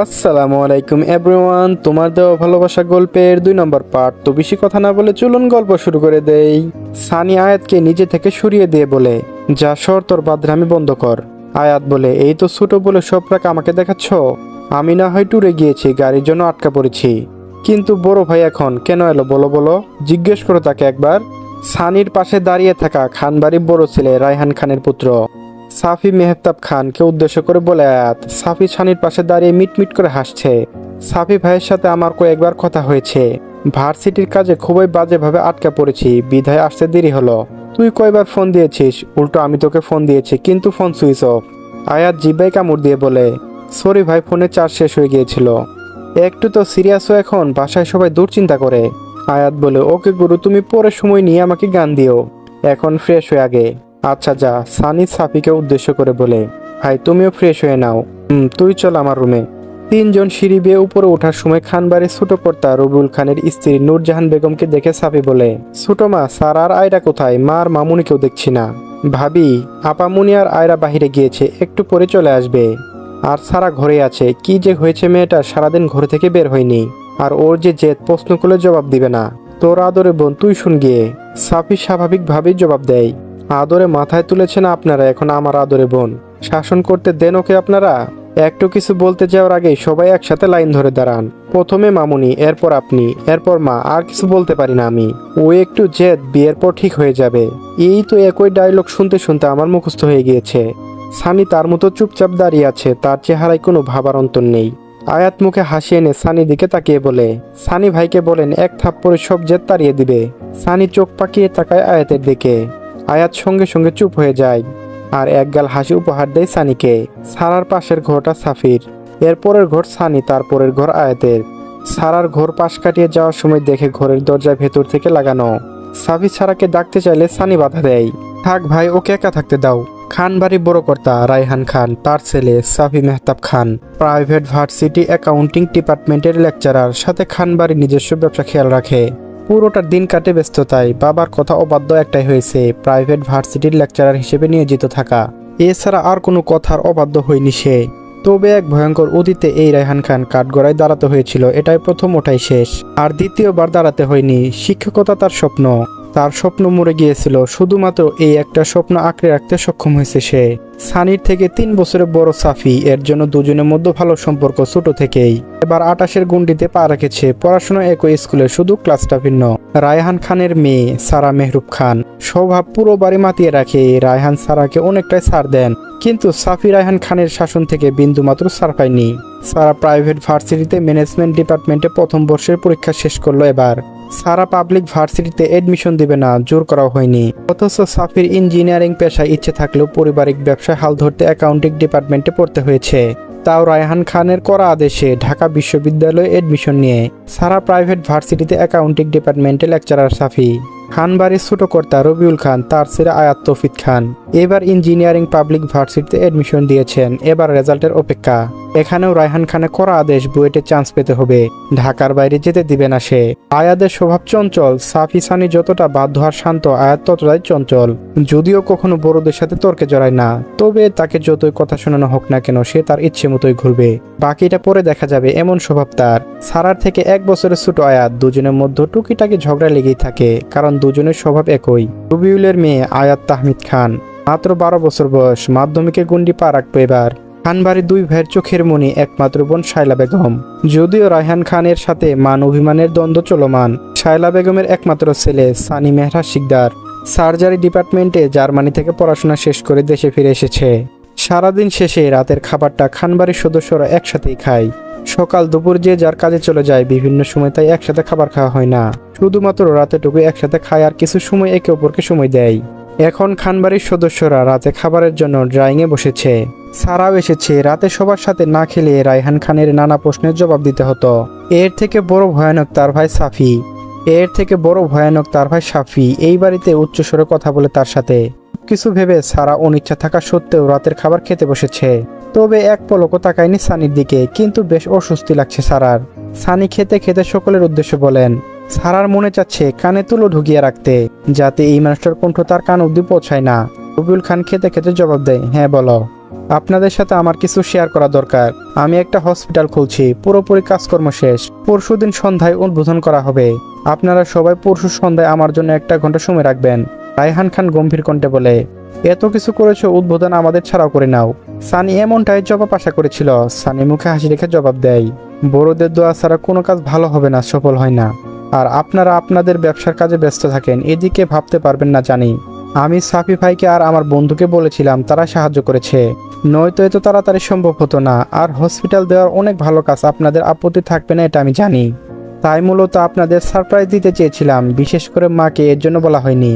আসসালামু আলাইকুম এভরিওয়ান, তোমার দেওয়া ভালোবাসা গল্পের দুই নম্বর পার্ট তো বেশি কথা না বলে চলুন গল্প শুরু করে দেই। সানি আয়াতকে নিজে থেকে সরিয়ে দিয়ে বলে, যা সর তোর বাদরামি বন্ধ কর। আয়াত বলে, এই তো ছোট বলে সব রাখ আমাকে দেখাচ্ছ? আমি না হয় ট্যুরে গিয়েছি, গাড়ির জন্য আটকা পড়েছি। কিন্তু বড় ভাই এখন কেন এলো, বলো বলো? জিজ্ঞেস করো তাকে একবার। সানির পাশে দাঁড়িয়ে থাকা খানবাড়ির বড় ছেলে রায়হান খানের পুত্র। সাফি মেহতাব খানকে উদ্দেশ্য করে বলে, আয়াত, সাফি ছানির পাশে দাঁড়িয়ে মিটমিট করে হাসছে। সাফি ভাইয়ের সাথে আমার কয়েকবার কথা হয়েছে। ভার্সিটির কাজে খুবই বাজেভাবে আটকা পড়েছি। বিধায় আসতে দেরি হলো। তুই কয়বার ফোন দিয়েছিস? উল্টো আমি তোকে ফোন দিয়েছি, কিন্তু ফোন সুইচ অফ। আয়াত জিব্বাই কামড় দিয়ে বলে, সরি ভাই ফোনে চার্জ শেষ হয়ে গিয়েছিল। একটু তো সিরিয়াস হয়ে এখন, বাসায় সবাই দুশ্চিন্তা করে। আয়াত বলে, ওকে গুরু, তুমি পরে সময় নিয়ে আমাকে গান দিও। এখন ফ্রেশ হয়ে আগে। আচ্ছা যা, সানি সাফিকে উদ্দেশ্য করে বলে, ভাই, তুমিও ফ্রেশ হয়ে নাও। হুম, তুই চল আমার রুমে তিনজন সিঁড়ি বেয়ে উপরে ওঠার সময় খানবাড়ির ছোট কর্তা রবিউল খানের স্ত্রী নূরজাহান বেগমকে দেখে সাফি বলে, ছোট মা, স্যার আর আয়রা কোথায়? মা আর মামুনিকেও দেখছি না। ভাবি আপামুনি আর আয়রা বাহিরে গিয়েছে, একটু পরে চলে আসবে। আর সারা ঘরে আছে, কি যে হয়েছে মেয়েটা, সারাদিন ঘর থেকে বের হয়নি। আর ওর যে জেদ, প্রশ্ন করলে জবাব দিবে না। তোর আদরে বোন, তুই শুন গিয়ে। সাফি স্বাভাবিকভাবেই জবাব দেয় আদরে মাথায় তুলেছেন আপনারা এখন আমার আদরে বোন। শাসন করতে দেন ওকে আপনারা? একটু কিছু বলতে যাওয়ার আগেই সবাই একসাথে লাইন ধরে দাঁড়ান। প্রথমে মামুনি, এরপর আপনি, এরপর মা, আর কিছু বলতে পারি না আমি। ও একটু জেদ, বিয়ের পর ঠিক হয়ে যাবে। এই তো একই ডায়লগ শুনতে শুনতে আমার মুখস্থ হয়ে গিয়েছে। সানি তার মতো চুপচাপ দাঁড়িয়ে আছে, তার চেহারায় কোনো ভাবার অন্তর নেই। আয়াত মুখে হাসি এনে সানি দিকে তাকিয়ে বলে, সানি ভাইকে বলেন, এক থাপ্পড়ে সব জেদ তাড়িয়ে দিবে। সানি চোখ পাকিয়ে তাকায় আয়াতের দিকে। আয়াত সঙ্গে সঙ্গে চুপ হয়ে যায় আর একগাল হাসি উপহার দেয় সানিকে। সারার পাশের ঘরটা সাফির। এরপরের ঘর সানি তারপরের ঘর আয়াতের। সারার ঘর পাশ কাটিয়ে যাওয়ার সময় দেখে ঘরের দরজা ভেতর থেকে লাগানো। সাফি সারাকে ডাকতে চাইলে সানি বাধা দেয়। থাক ভাই, ওকে একা থাকতে দাও। খান বাড়ি বড় কর্তা রায়হান খান, তার ছেলে Safi Mehtab Khan. Private varsity accounting ডিপার্টমেন্টের লেকচারার, সাথে খান বাড়ির নিজস্ব ব্যবসা খেয়াল রাখে। পুরোটার দিন কাটে ব্যস্ততায়। বাবার কথা অবাধ্য একটাই হয়েছে, প্রাইভেট ভার্সিটির লেকচারার হিসেবে নিয়োজিত থাকা। এছাড়া আর কোনো কথার অবাধ্য হয়নি সে। তবে এক ভয়ঙ্কর অতীতে এই রায়হান খান কাঠগড়ায় দাঁড়াতে হয়েছিল, এটাই প্রথম ওটাই শেষ। আর দ্বিতীয়বার দাঁড়াতে হয়নি, শিক্ষকতা তার স্বপ্ন। তার স্বপ্ন মরে গিয়েছিল। শুধুমাত্র এই একটা স্বপ্ন আঁকড়ে রাখতে সক্ষম হয়েছে সে। সানির থেকে তিন বছরের বড় সাফি, এর জন্য দুজনের মধ্যে ভালো সম্পর্ক ছোট থেকেই। এবার আটাশের গুন্ডিতে পা রেখেছে। পড়াশোনা একই স্কুলে, শুধু ক্লাসটা ভিন্ন। রায়হান খানের মেয়ে সারা মেহরুব খান। স্বভাব পুরো বাড়ি মাতিয়ে রাখে। রায়হান সারাকে অনেকটাই ছাড় দেন, কিন্তু সাফি রায়হান খানের শাসন থেকে বিন্দুমাত্র ছাড় পায়নি। সারা প্রাইভেট ভার্সিটিতে ম্যানেজমেন্ট ডিপার্টমেন্টে প্রথম বর্ষের পরীক্ষা শেষ করল এবার। সারা পাবলিক ভার্সিটিতে এডমিশন দিবে না, জোর করা হয়নি। অথচ সাফির ইঞ্জিনিয়ারিং পেশায় ইচ্ছে থাকলেও পারিবারিক ব্যবসায় হাল ধরতে অ্যাকাউন্টিং ডিপার্টমেন্টে পড়তে হয়েছে। তাও রায়হান খানের করা আদেশে ঢাকা বিশ্ববিদ্যালয়ে এডমিশন নিয়ে সারা প্রাইভেট ভার্সিটিতে অ্যাকাউন্টিং ডিপার্টমেন্টে লেকচারার সাফি। খানবাড়ির ছোট কর্তা রবিউল খান তার ছেলে আয়াত তৌফিক খান। এবার ইঞ্জিনিয়ারিং পাবলিক ভার্সিটিতে এডমিশন দিয়েছেন। এবার রেজাল্টের অপেক্ষা। এখানেও রায়হান খানে করা আদেশ বুয়েটে চান্স পেতে হবে। ঢাকার বাইরে যেতে দিবে না সে। আয়াদের স্বভাব চঞ্চল। সাফি সানি যতটা বাধ্য আর শান্ত, আয়াত ততটাই চঞ্চল। যদিও কখনো বড়দের সাথে তর্কে জড়ায় না। তবে তাকে যতই কথা শোনানো হোক না কেন, সে তার ইচ্ছে মতোই ঘুরবে। বাকিটা পরে দেখা যাবে এমন স্বভাব তার। সারার থেকে এক বছরের ছোট আয়াত, দুজনের মধ্যে টুকিটাকি ঝগড়া লেগেই থাকে। কারণ দুজনের স্বভাব একই। রবিউলের মেয়ে আয়াত তাহমিদ খান। মাত্র বারো বছর বয়স, মাধ্যমিকে গুন্ডি পা রাখবে এবার। খানবাড়ির দুই ভাইয়ের চোখের মনি একমাত্র বোন শায়লা বেগম। যদিও রায়হান খানের সাথে মান অভিমানের দ্বন্দ্ব চলমান, শায়লা বেগমের একমাত্র ছেলে সানি মেহরা শিকদার। সার্জারি ডিপার্টমেন্টে জার্মানি থেকে পড়াশোনা শেষ করে দেশে ফিরে এসেছে। সারাদিন শেষে রাতের খাবারটা খানবাড়ির সদস্যরা একসাথেই খায়। সকাল দুপুর যে যার কাজে চলে যায়, বিভিন্ন সময় তাই একসাথে খাবার খাওয়া হয় না। শুধুমাত্র রাতেটুকু একসাথে খায় আর কিছু সময় একে অপরকে সময় দেয়। এখন খানবাড়ির সদস্যরা রাতে খাবারের জন্য ড্রাইংয়ে বসেছে। সারাও এসেছে, রাতে সবার সাথে না খেলে রায়হান খানের নানা প্রশ্নের জবাব দিতে হতো। এর থেকে বড় ভয়ানক তার ভাই সাফি। এর থেকে বড় ভয়ানক তার ভাই সাফি এই বাড়িতে উচ্চস্বরে কথা বলে তার সাথে। কিছু ভেবে সারা অনিচ্ছা থাকা সত্ত্বেও রাতের খাবার খেতে বসেছে। তবে এক পলকও তাকায়নি সানির দিকে, কিন্তু বেশ অস্বস্তি লাগছে সারার। সানি খেতে খেতে সকলের উদ্দেশ্য বলেন, সারার মনে চাচ্ছে কানে তুলো ঢুকিয়ে রাখতে, যাতে এই মানুষটার কণ্ঠ তার কান অব্দি পৌঁছায় না। রবিউল খান খেতে খেতে জবাব দেয় হ্যাঁ বলো। আপনাদের সাথে আমার কিছু শেয়ার করা দরকার। আমি একটা হসপিটাল খুলছি, পুরোপুরি কাজকর্ম শেষ। পরশুদিন সন্ধ্যায় উদ্বোধন করা হবে। আপনারা সবাই পরশু সন্ধ্যায় আমার জন্য একটা ঘণ্টা সময় রাখবেন। রায়হান খান গম্ভীর কণ্ঠে বলে, এত কিছু করেছ, উদ্বোধন আমাদের ছাড়াও করে নাও। সানি এমনটাই জবাব আশা করেছিল। সানি মুখে হাসি রেখে জবাব দেয়, বড়দের দোয়া ছাড়া কোনো কাজ ভালো হবে না, সফল হয় না। আর আপনারা আপনাদের ব্যবসার কাজে ব্যস্ত থাকেন, এদিকে ভাবতে পারবেন না জানি। আমি সাফি ভাইকে আর আমার বন্ধুকে বলেছিলাম, তারা সাহায্য করেছে। নয়তো এত তাড়াতাড়ি সম্ভব হতো না, আর হসপিটাল দেওয়ার অনেক ভালো কাজ আপনাদের আপত্তি থাকবে না, এটা আমি জানি। তাই মূলত আপনাদের সারপ্রাইজ দিতে চেয়েছিলাম, বিশেষ করে মাকে, এর জন্য বলা হয়নি।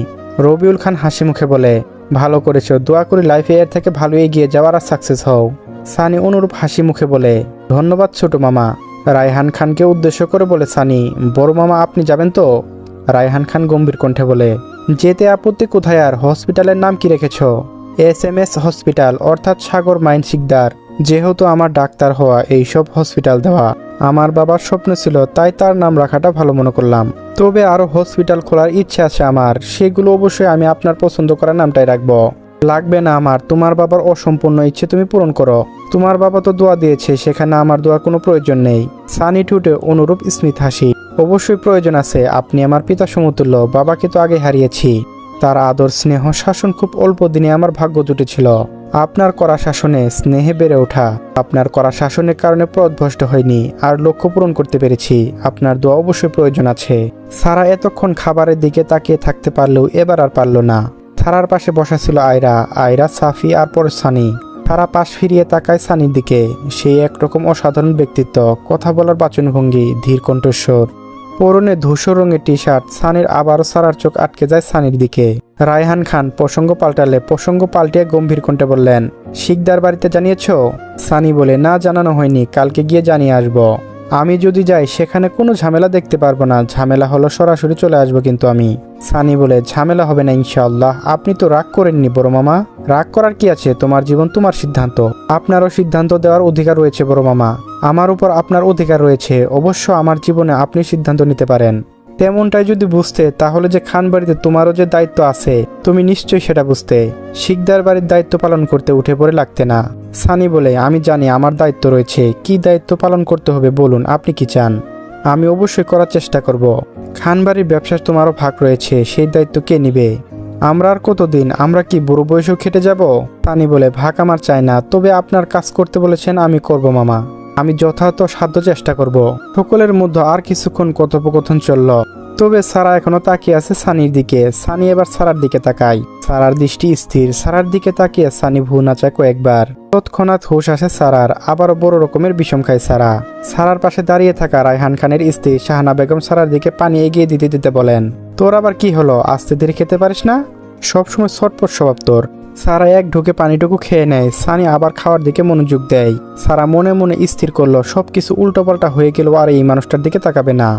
রবিউল খান হাসি মুখে বলে ভালো করেছ, দোয়া করি লাইফে এর থেকে ভালো এগিয়ে যাওয়ার আর সাকসেস হও। সানি অনুরূপ হাসি মুখে বলে, ধন্যবাদ ছোট মামা। রায়হান খানকে উদ্দেশ্য করে বলে, সানি, বড় মামা আপনি যাবেন তো? রায়হান খান গম্ভীর কণ্ঠে বলে, যেতে আপত্তি কোথায় আর? হসপিটালের নাম কি রেখেছ? এস এম এস হসপিটাল অর্থাৎ সাগর মাইন শিকদার। যেহেতু আমার ডাক্তার হওয়া এইসব হসপিটাল দেওয়া আমার বাবার স্বপ্ন ছিল, তাই তার নাম রাখাটা ভালো মনে করলাম। তবে আরও হসপিটাল খোলার ইচ্ছে আছে আমার, সেগুলো অবশ্যই আমি আপনার পছন্দ করা নামটাই রাখব। লাগবে না আমার, তোমার বাবার অসম্পূর্ণ ইচ্ছে তুমি পূরণ করো। তোমার বাবা তো দোয়া দিয়েছে, সেখানে আমার দোয়ার কোনো প্রয়োজন নেই। সানি টুটে অনুরূপ স্মিত হাসি। অবশ্যই প্রয়োজন আছে, আপনি আমার পিতা সমতুল্য, বাবাকে তো আগে হারিয়েছি। তার আদর, স্নেহ, শাসন খুব অল্প দিনে আমার ভাগ্য জুটেছিল আপনার করা শাসনে স্নেহে বেড়ে ওঠা। আপনার করা শাসনের কারণে পথভ্রষ্ট হয়নি আর লক্ষ্য পূরণ করতে পেরেছি। আপনার দোয়া অবশ্যই প্রয়োজন আছে। সারা এতক্ষণ খাবারের দিকে তাকিয়ে থাকতে পারলেও এবার আর পারল না। সারার পাশে বসা ছিল আয়রা। আয়রা, সাফি আর পর সানি। সারা পাশ ফিরিয়ে তাকায় সানির দিকে। সেই একরকম অসাধারণ ব্যক্তিত্ব। কথা বলার বাচনভঙ্গি, ধীর কণ্ঠস্বর। পরনে ধূসর রঙের টি শার্ট সানির আবারও সারার চোখ আটকে যায় সানির দিকে। রায়হান খান প্রসঙ্গ পাল্টালে প্রসঙ্গ পাল্টিয়ে গম্ভীর কণ্ঠে বললেন, শিকদার বাড়িতে জানিয়েছ? সানি বলে, না, জানানো হয়নি, কালকে গিয়ে জানিয়ে আসব। আমি যদি যাই, সেখানে কোনো ঝামেলা দেখতে পারব না। ঝামেলা হলো সরাসরি চলে আসব কিন্তু আমি। সানি বলে, ঝামেলা হবে না ইনশাআল্লাহ। আপনি তো রাগ করেননি বড় মামা। রাগ করার কি আছে? তোমার জীবন তোমার সিদ্ধান্ত। আপনারও সিদ্ধান্ত দেওয়ার অধিকার রয়েছে বড় মামা। আমার উপর আপনার অধিকার রয়েছে। অবশ্য আমার জীবনে আপনি সিদ্ধান্ত নিতে পারেন। তেমনটাই যদি বুঝতে, তাহলে যে খান বাড়িতে তোমারও যে দায়িত্ব আছে, তুমি নিশ্চয়ই সেটা বুঝতে। শিকদার বাড়ির দায়িত্ব পালন করতে উঠে পড়ে লাগতে না। সানি বলে, আমি জানি আমার দায়িত্ব রয়েছে। কি দায়িত্ব পালন করতে হবে বলুন, আপনি কি চান? আমি অবশ্যই করার চেষ্টা করব। খান বাড়ির ব্যবসার তোমারও ভাগ রয়েছে, সেই দায়িত্ব কে নিবে? আমরা আর কতদিন? আমরা কি বুড়ো বয়সেও খেটে যাব? সানি বলে, ভাগ আমার চাই না, তবে আপনার কাজ করতে বলেছেন, আমি করব মামা। আমি যথাযথ সাধ্য চেষ্টা করব। সকলের মধ্যে আর কিছুক্ষণ কথোপকথন চলল। তবে সারা এখনও তাকিয়ে আছে সানির দিকে। সানি এবার সারার দিকে তাকায়। সারার দৃষ্টি স্থির। সারার দিকে তাকিয়ে সানি ভু নাচায় কয়েকবার তৎক্ষণাৎ হুশ আসে সারার। আবারও বড় রকমের বিষম খায় সারা। সারার পাশে দাঁড়িয়ে থাকা রায়হান খানের স্ত্রী শাহানা বেগম সারার দিকে পানি এগিয়ে দিতে দিতে বলেন, তোর আবার কি হলো? আস্তে ধীরে খেতে পারিস না? সবসময় ছটপট স্বভাব তোর। সারা এক ঢুকে পানিটুকু খেয়ে নেয়। সানি আবার খাওয়ার দিকে মনোযোগ দেয়। সারা মনে মনে স্থির করল, সবকিছু উল্টোপাল্টা হয়ে গেল আর এই মানুষটার দিকে তাকাবে না।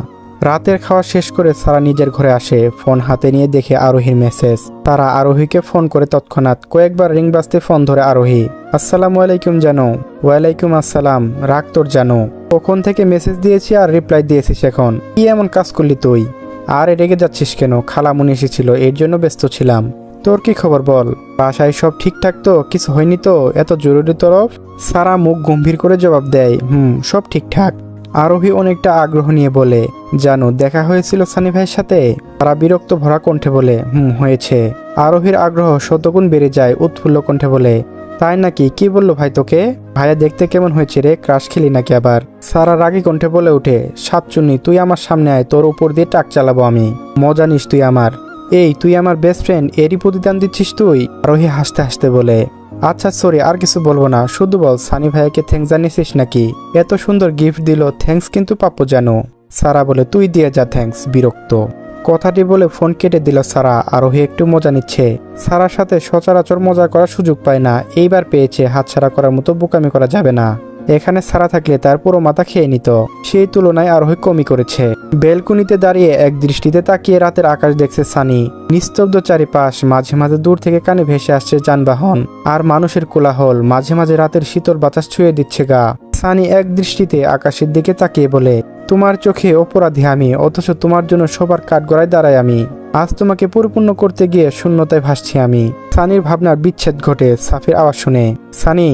রাতের খাওয়া শেষ করে সারা নিজের ঘরে আসে, ফোন হাতে নিয়ে দেখে আরোহীর মেসেজ তারা আরোহীকে ফোন করে তৎক্ষণাৎ কয়েকবার রিং বাজতে ফোন ধরে আরোহী, আসসালামু আলাইকুম জানো। ওয়ালাইকুম আসসালাম, রাগ তোর জানো। কখন থেকে মেসেজ দিয়েছি আর রিপ্লাই দিয়েছিস এখন? কি এমন কাজ করলি তুই? আর, রেগে যাচ্ছিস কেন? খালামুনি এসেছিল, এর জন্য ব্যস্ত ছিলাম। তোর কি খবর বল? বাসায় সব ঠিকঠাক তো? কিছু হয়নি তো? এত জরুরি তরফ? সারা মুখ গম্ভীর করে জবাব দেয়, হুম, সব ঠিকঠাক। আরোহী অনেকটা আগ্রহ নিয়ে বলে, জানো, দেখা হয়েছিল সানি ভাইয়ের সাথে? তারা বিরক্ত ভরা কণ্ঠে বলে, হুম, হয়েছে। আরোহীর আগ্রহ শতগুণ বেড়ে যায় উৎফুল্ল কণ্ঠে বলে, তাই নাকি? কি বলল ভাই তোকে? ভাইয়া দেখতে কেমন হয়েছে রে? ক্রাশ খেলি নাকি আবার? সারা রাগী কণ্ঠে বলে ওঠে, সাতচুন্নি, তুই আমার সামনে আয়, তোর উপর দিয়ে টাক চালাবো আমি। মজা নিস তুই আমার। এই, তুই আমার বেস্ট ফ্রেন্ড এরই প্রতিদান দিচ্ছিস তুই? আরোহী হাসতে হাসতে বলে আচ্ছা সরি আর কিছু বলব না। শুধু বল, সানি ভাইয়াকে থ্যাংকস জানিয়েছিস নাকি? এত সুন্দর গিফট দিল থ্যাঙ্কস কিন্তু পাপ্পু জানো। সারা বলে, তুই দিয়ে যা থ্যাংকস বিরক্ত। কথাটি বলে ফোন কেটে দিল সারা, আরোহী একটু মজা নিচ্ছে। সারার সাথে সচরাচর মজা করার সুযোগ পায় না, এইবার পেয়েছে, হাতছাড়া করার মতো বোকামি করা যাবে না। এখানে সারা থাকলে তার পুরো মাথা খেয়ে নিত। সেই তুলনায় আরোহী কমই করেছে। বেলকুনিতে দাঁড়িয়ে এক দৃষ্টিতে তাকিয়ে রাতের আকাশ দেখছে সানি। নিস্তব্ধ চারিপাশ, মাঝে মাঝে দূর থেকে কানে ভেসে আসছে যানবাহন। আর মানুষের কোলাহল, মাঝে মাঝে রাতের শীতল বাতাস ছুঁয়ে দিচ্ছে গা। সানি এক দৃষ্টিতে আকাশের দিকে তাকিয়ে বলে, তোমার চোখে অপরাধী আমি, অথচ তোমার জন্য সবার কাঠগড়ায় দাঁড়াই আমি। আজ তোমাকে পরিপূর্ণ করতে গিয়ে শূন্যতায় ভাসছি আমি। সানির ভাবনার বিচ্ছেদ ঘটে সাফির আওয়াজ শুনে। সানি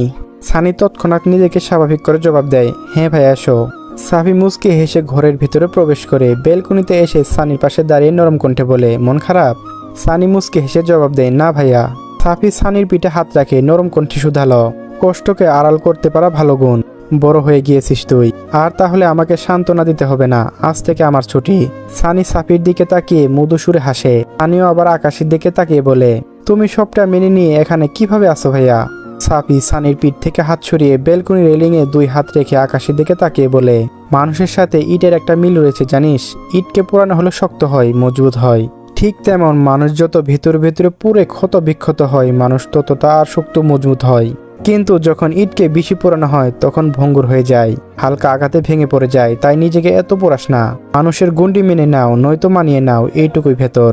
সানি তৎক্ষণাৎ নিজেকে স্বাভাবিক করে জবাব দেয় হ্যাঁ ভাই এসো সাফি মুসকে হেসে ঘরের ভিতরে প্রবেশ করে বেলকুনিতে এসে সানির পাশে দাঁড়িয়ে নরম কণ্ঠে বলে, মন খারাপ? সানি মুসকে হেসে জবাব দেয়, না ভাইয়া। সাফি সানির পিঠে হাত রাখে, নরম কণ্ঠে শুধালো, কষ্টকে আড়াল করতে পারা ভালো গুণ, বড় হয়ে গিয়েছিস তুই, আর তাহলে আমাকে সান্ত্বনা দিতে হবে না, আজ থেকে আমার ছুটি। সানি সাফির দিকে তাকিয়ে মৃদু সুরে হাসে, সানিও আবার আকাশের দিকে তাকিয়ে বলে, তুমি সবটা মেনে নিয়ে এখানে কীভাবে আসো ভাইয়া? সাফি সানির পিঠ থেকে হাত সরিয়ে বেলকুনি রেলিংয়ে দুই হাত রেখে আকাশের দিকে তাকিয়ে বলে, মানুষের সাথে ইটের একটা মিল রয়েছে, জানিস? ইটকে পোড়ানো হলে শক্ত হয়, মজবুত হয়। ঠিক তেমন মানুষ যত ভিতরে ভিতরে পুরে ক্ষত বিক্ষত হয়, মানুষ ততটা আর শক্ত মজবুত হয়। কিন্তু যখন ইটকে বেশি পোড়ানো হয়, তখন ভঙ্গুর হয়ে যায়, হালকা আঘাতে ভেঙে পড়ে যায়, তাই নিজেকে এত পোড়াস না। মানুষের গুন্ডি মেনে নাও, নয়তো মানিয়ে নাও, এইটুকুই ভেতর।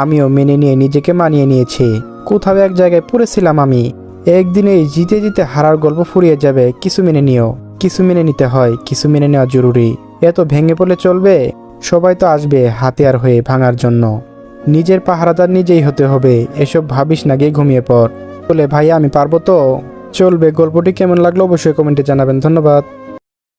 আমিও মেনে নিয়ে নিজেকে মানিয়ে নিয়েছি। কোথাও এক জায়গায় পড়েছিলাম আমি। একদিনেই জিতে জিতে হারার গল্প ফুরিয়ে যাবে, কিছু মেনে নিও। কিছু মেনে নিতে হয়, কিছু মেনে নেওয়া জরুরি। এত ভেঙে পড়লে চলবে? সবাই তো আসবে হাতিয়ার হয়ে ভাঙার জন্য। নিজের পাহারাদার নিজেই হতে হবে, এসব ভাবিস না গিয়ে ঘুমিয়ে পড়। বলে ভাই আমি পারব তো? চলবে গল্পটি কেমন লাগল অবশ্যই কমেন্টে জানাবেন। ধন্যবাদ।